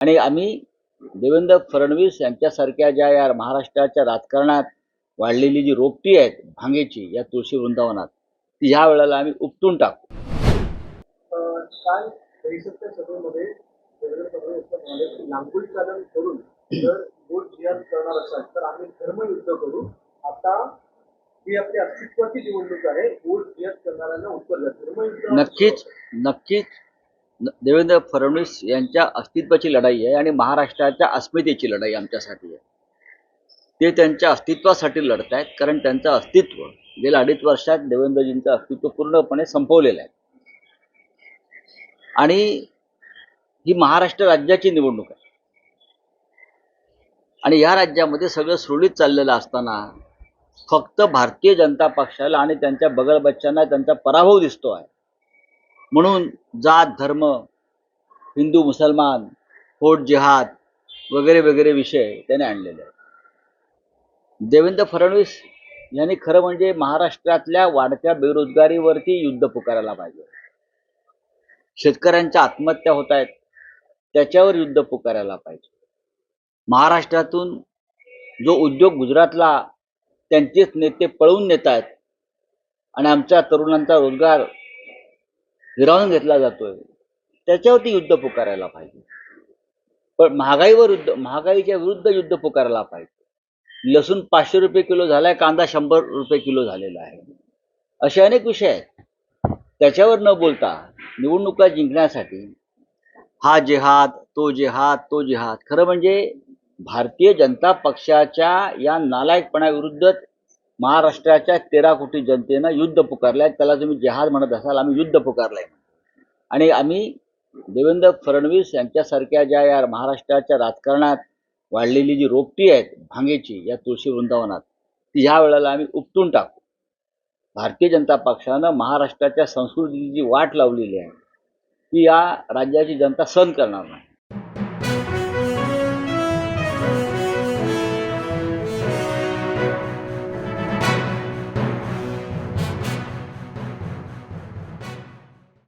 आणि आम्ही देवेंद्र फडणवीस यांच्यासारख्या ज्या या महाराष्ट्राच्या राजकारणात वाढलेली जी रोपटी आहेत भांगेची या तुळशी वृंदावनात ती ह्या वेळेला आम्ही उपटून टाकू. काल परिषदच्या सभेमध्ये देवेंद्र फडणवीस म्हणाले की चालन करून जर जिहाद करणार असाल तर आम्ही धर्मयुद्ध करू आता ही आपली अस्तित्वाची निवडणूक आहे जिहाद करणाऱ्यांना उत्तर द्या धर्मयुद्ध नक्कीच नक्कीच. देवेंद्र फडणवीस यांच्या अस्तित्वाची लढाई आहे आणि महाराष्ट्राच्या अस्मितेची लढाई आमच्यासाठी आहे. ते त्यांच्या अस्तित्वासाठी लढत आहेत कारण त्यांचं अस्तित्व गेल्या अडीच वर्षात देवेंद्रजींचं अस्तित्व पूर्णपणे संपवलेलं आहे. आणि ही महाराष्ट्र राज्याची निवडणूक आहे. आणि या राज्यामध्ये सगळं सुरळीत चाललेलं असताना फक्त भारतीय जनता पक्षाला आणि त्यांच्या बगल बच्चांना त्यांचा पराभव दिसतो आहे. म्हणून जात धर्म हिंदू मुसलमान फोट जिहाद वगैरे वगैरे विषय त्याने आणलेले आहेत. देवेंद्र फडणवीस यांनी खरं म्हणजे महाराष्ट्रातल्या वाढत्या बेरोजगारीवरती युद्ध पुकारायला पाहिजे. शेतकऱ्यांच्या आत्महत्या होत आहेत त्याच्यावर युद्ध पुकारायला पाहिजे. महाराष्ट्रातून जो उद्योग गुजरातला त्यांचेच नेते पळवून नेत आहेत आणि आमच्या तरुणांचा रोजगार हिरावून घेतला जातोय. त्याच्यावरती युद्ध पुकारायला पाहिजे. पण महागाईवर युद्ध महागाईच्या विरुद्ध युद्ध पुकारायला पाहिजे. लसूण पाचशे रुपये किलो झालाय कांदा शंभर रुपये किलो झालेला आहे. असे अनेक विषय आहेत. त्याच्यावर न बोलता निवडणुका जिंकण्यासाठी हा जिहाद तो जिहाद तो जिहाद खरं म्हणजे भारतीय जनता पक्षाच्या या नालायकपणाविरुद्ध महाराष्ट्राच्या तेरा कोटी जनतेनं युद्ध पुकारलंय. त्याला तुम्ही जहाज म्हणत असाल आम्ही युद्ध पुकारलंय. आणि आम्ही देवेंद्र फडणवीस यांच्यासारख्या ज्या या महाराष्ट्राच्या राजकारणात वाढलेली जी रोपटी आहेत भांगेची या तुळशी वृंदावनात ती ह्या वेळेला आम्ही उपटून टाकू. भारतीय जनता पक्षानं महाराष्ट्राच्या संस्कृतीची जी वाट लावलेली आहे ती या राज्याची जनता सहन करणार नाही.